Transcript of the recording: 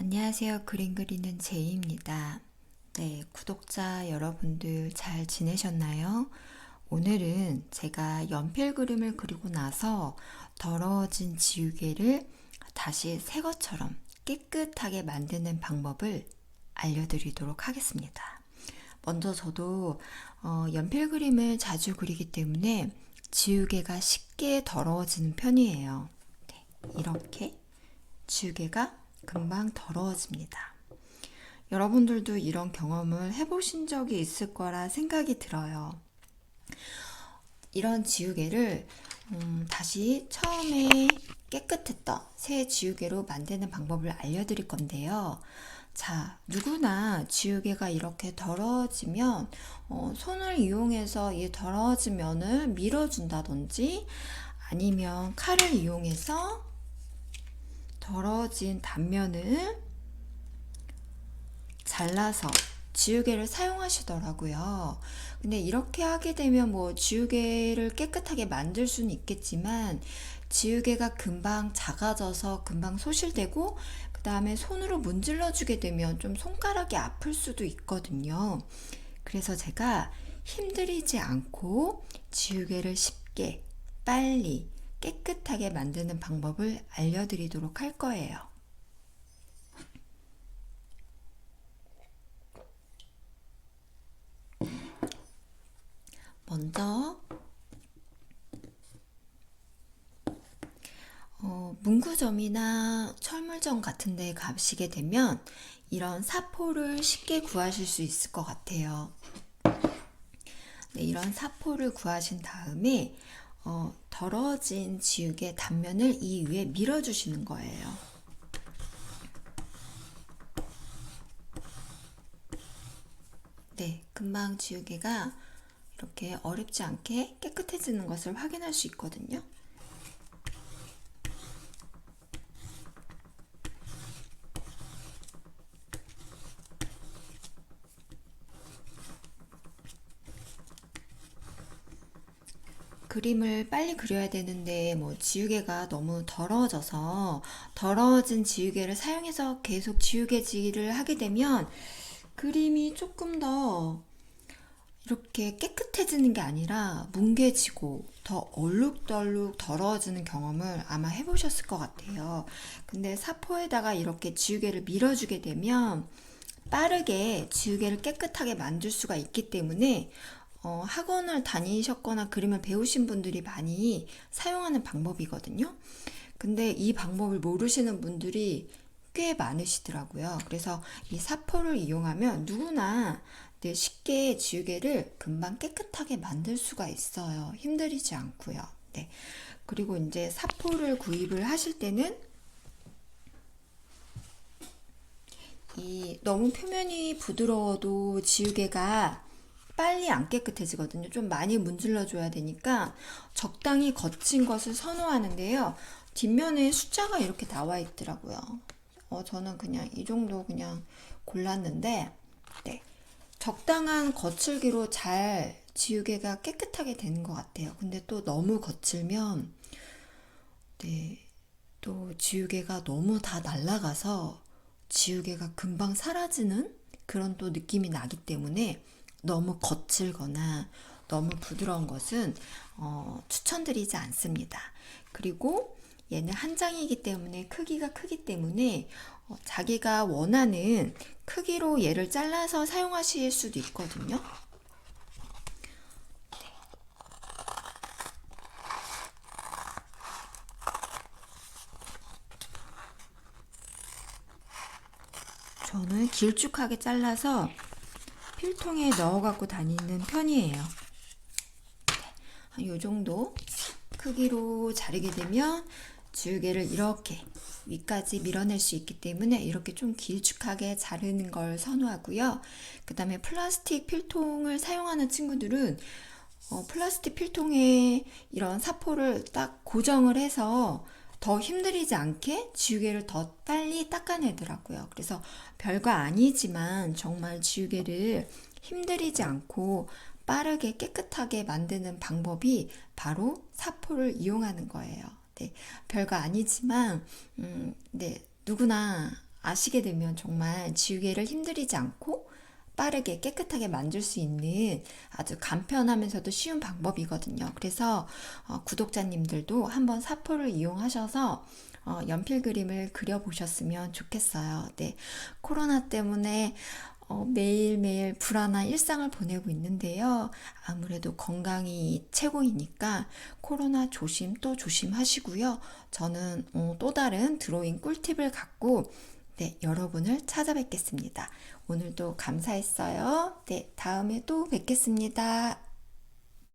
안녕하세요. 그림 그리는 제이입니다. 네, 구독자 여러분들 잘 지내셨나요? 오늘은 제가 연필 그림을 그리고 나서 더러워진 지우개를 다시 새 것처럼 깨끗하게 만드는 방법을 알려드리도록 하겠습니다. 먼저 저도 어, 연필 그림을 자주 그리기 때문에 지우개가 쉽게 더러워지는 편이에요. 네, 이렇게 지우개가 금방 더러워집니다. 여러분들도 이런 경험을 해보신 적이 있을 거라 생각이 들어요. 이런 지우개를 음, 다시 처음에 깨끗했던 새 지우개로 만드는 방법을 알려드릴 건데요. 자, 누구나 지우개가 이렇게 더러워지면 어, 손을 이용해서 이 더러워진 면을 밀어준다든지 아니면 칼을 이용해서 더러워진 단면을 잘라서 지우개를 사용하시더라고요. 근데 이렇게 하게 되면 뭐 지우개를 깨끗하게 만들 수는 있겠지만 지우개가 금방 작아져서 금방 소실되고 그 다음에 손으로 문질러 주게 되면 좀 손가락이 아플 수도 있거든요. 그래서 제가 힘들이지 않고 지우개를 쉽게 빨리 깨끗하게 만드는 방법을 알려드리도록 할 거예요. 먼저 어, 문구점이나 철물점 같은 데 가시게 되면 이런 사포를 쉽게 구하실 수 있을 것 같아요. 네, 이런 사포를 구하신 다음에 어, 더러워진 지우개 단면을 이 위에 밀어주시는 거예요. 네, 금방 지우개가 이렇게 어렵지 않게 깨끗해지는 것을 확인할 수 있거든요. 그림을 빨리 그려야 되는데 뭐 지우개가 너무 더러워져서 더러워진 지우개를 사용해서 계속 지우개질을 하게 되면 그림이 조금 더 이렇게 깨끗해지는 게 아니라 뭉개지고 더 얼룩덜룩 더러워지는 경험을 아마 해보셨을 것 같아요. 근데 사포에다가 이렇게 지우개를 밀어주게 되면 빠르게 지우개를 깨끗하게 만들 수가 있기 때문에 어, 학원을 다니셨거나 그림을 배우신 분들이 많이 사용하는 방법이거든요. 근데 이 방법을 모르시는 분들이 꽤 많으시더라고요. 그래서 이 사포를 이용하면 누구나 네, 쉽게 지우개를 금방 깨끗하게 만들 수가 있어요. 힘들이지 않고요. 네. 그리고 이제 사포를 구입을 하실 때는 이 너무 표면이 부드러워도 지우개가 빨리 안 깨끗해지거든요. 좀 많이 문질러 줘야 되니까 적당히 거친 것을 선호하는데요. 뒷면에 숫자가 이렇게 나와 있더라고요. 어, 저는 그냥 이 정도 그냥 골랐는데, 네. 적당한 거칠기로 잘 지우개가 깨끗하게 되는 것 같아요. 근데 또 너무 거칠면, 네. 또 지우개가 너무 다 날아가서 지우개가 금방 사라지는 그런 또 느낌이 나기 때문에 너무 거칠거나 너무 부드러운 것은 어, 추천드리지 않습니다. 그리고 얘는 한 장이기 때문에 크기가 크기 때문에 어, 자기가 원하는 크기로 얘를 잘라서 사용하실 수도 있거든요. 저는 길쭉하게 잘라서 필통에 넣어 갖고 다니는 편이에요. 네, 이 정도 크기로 자르게 되면 줄개를 이렇게 위까지 밀어낼 수 있기 때문에 이렇게 좀 길쭉하게 자르는 걸 선호하고요. 그 다음에 플라스틱 필통을 사용하는 친구들은 어, 플라스틱 필통에 이런 사포를 딱 고정을 해서 더 힘들이지 않게 지우개를 더 빨리 닦아내더라고요. 그래서 별거 아니지만 정말 지우개를 힘들이지 않고 빠르게 깨끗하게 만드는 방법이 바로 사포를 이용하는 거예요. 네, 별거 아니지만, 음, 네, 누구나 아시게 되면 정말 지우개를 힘들이지 않고 빠르게 깨끗하게 만질 수 있는 아주 간편하면서도 쉬운 방법이거든요. 그래서 어, 구독자님들도 한번 사포를 이용하셔서 어, 연필 그림을 그려보셨으면 좋겠어요. 네. 코로나 때문에 어, 매일매일 불안한 일상을 보내고 있는데요. 아무래도 건강이 최고이니까 코로나 조심 또 조심하시고요. 저는 어, 또 다른 드로잉 꿀팁을 갖고 네, 여러분을 찾아뵙겠습니다. 오늘도 감사했어요. 네, 다음에 또 뵙겠습니다.